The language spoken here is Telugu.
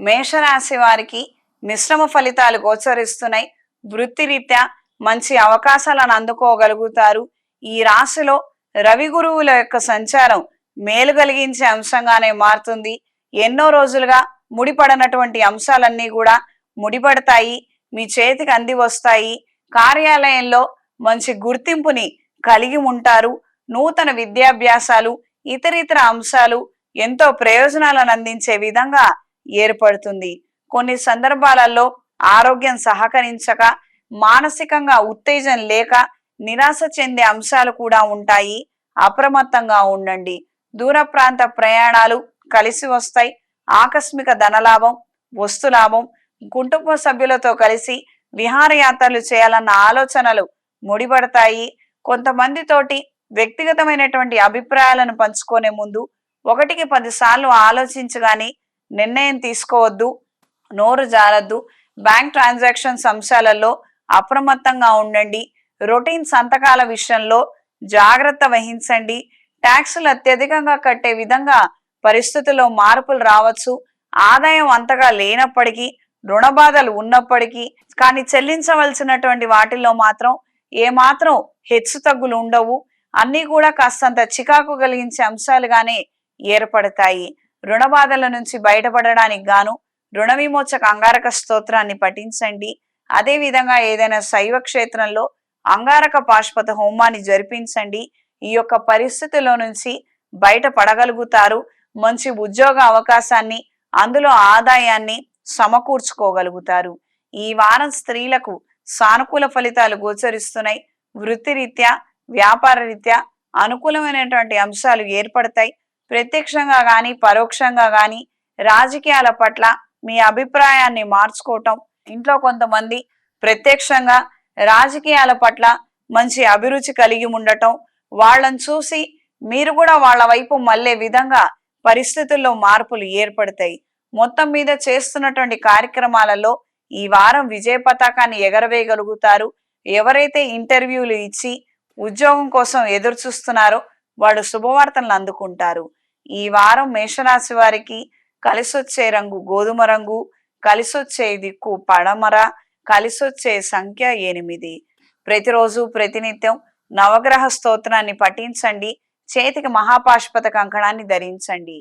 మేషరాశి వారికి మిశ్రమ ఫలితాలు గోచరిస్తున్నాయి. వృత్తిరీత్యా మంచి అవకాశాలను అందుకోగలుగుతారు. ఈ రాశిలో రవి గురువుల యొక్క సంచారం మేలు కలిగించే అంశంగానే మారుతుంది. ఎన్నో రోజులుగా ముడిపడనటువంటి అంశాలన్నీ కూడా ముడిపడతాయి. మీ చేతికి అంది వస్తాయి. కార్యాలయంలో మంచి గుర్తింపుని కలిగి ఉంటారు. నూతన విద్యాభ్యాసాలు ఇతరితర అంశాలు ఎంతో ప్రయోజనాలను అందించే విధంగా ఏర్పడుతుంది. కొన్ని సందర్భాలలో ఆరోగ్యం సహకరించక మానసికంగా ఉత్తేజం లేక నిరాశ చెందే అంశాలు కూడా ఉంటాయి. అప్రమత్తంగా ఉండండి. దూర ప్రాంత ప్రయాణాలు కలిసి వస్తాయి. ఆకస్మిక ధనలాభం వస్తులాభం కుటుంబ సభ్యులతో కలిసి విహారయాత్రలు చేయాలన్న ఆలోచనలు ముడిపడతాయి. కొంతమందితోటి వ్యక్తిగతమైనటువంటి అభిప్రాయాలను పంచుకునే ముందు ఒకటికి పదిసార్లు ఆలోచించగానే నిర్ణయం తీసుకోవద్దు నోరు జారద్దు. బ్యాంక్ ట్రాన్సాక్షన్స్ అంశాలలో అప్రమత్తంగా ఉండండి. రొటీన్ సంతకాల విషయంలో జాగ్రత్త వహించండి. ట్యాక్సులు అత్యధికంగా కట్టే విధంగా పరిస్థితుల్లో మార్పులు రావచ్చు. ఆదాయం అంతగా లేనప్పటికీ రుణ బాధలు ఉన్నప్పటికీ కానీ చెల్లించవలసినటువంటి వాటిల్లో మాత్రం ఏమాత్రం హెచ్చు తగ్గులు ఉండవు. అన్నీ కూడా కాస్తంత చికాకు కలిగించే అంశాలుగానే ఏర్పడతాయి. రుణ బాధల నుంచి బయటపడడానికి గాను రుణ విమోచక అంగారక స్తోత్రాన్ని పఠించండి. అదే విధంగా ఏదైనా శైవ క్షేత్రంలో అంగారక పాశ్పత హోమాన్ని జరిపించండి. ఈ యొక్క పరిస్థితిలో నుంచి బయట పడగలుగుతారు మంచి ఉద్యోగ అవకాశాన్ని అందులో ఆదాయాన్ని సమకూర్చుకోగలుగుతారు. ఈ వారం స్త్రీలకు సానుకూల ఫలితాలు గోచరిస్తున్నాయి. వృత్తిరీత్యా వ్యాపార రీత్యా అనుకూలమైనటువంటి అంశాలు ఏర్పడతాయి. ప్రత్యక్షంగా కానీ పరోక్షంగా కానీ రాజకీయాల పట్ల మీ అభిప్రాయాన్ని మార్చుకోవటం ఇంట్లో కొంతమంది ప్రత్యక్షంగా రాజకీయాల పట్ల మంచి అభిరుచి కలిగి ఉండటం వాళ్ళని చూసి మీరు కూడా వాళ్ళ వైపు మళ్ళే విధంగా పరిస్థితుల్లో మార్పులు ఏర్పడతాయి. మొత్తం మీద చేస్తున్నటువంటి కార్యక్రమాలలో ఈ వారం విజయ పతాకాన్ని ఎగరవేయగలుగుతారు. ఎవరైతే ఇంటర్వ్యూలు ఇచ్చి ఉద్యోగం కోసం ఎదురు చూస్తున్నారో వాళ్ళు శుభవార్తలను అందుకుంటారు. ఈ వారం మేషరాశి వారికి కలిసొచ్చే రంగు గోధుమ రంగు కలిసొచ్చే దిక్కు పడమర కలిసొచ్చే సంఖ్య ఎనిమిది. ప్రతిరోజు ప్రతినిత్యం నవగ్రహ స్తోత్రాన్ని పఠించండి చేతికి మహాపాష్పత కంకణాన్ని ధరించండి.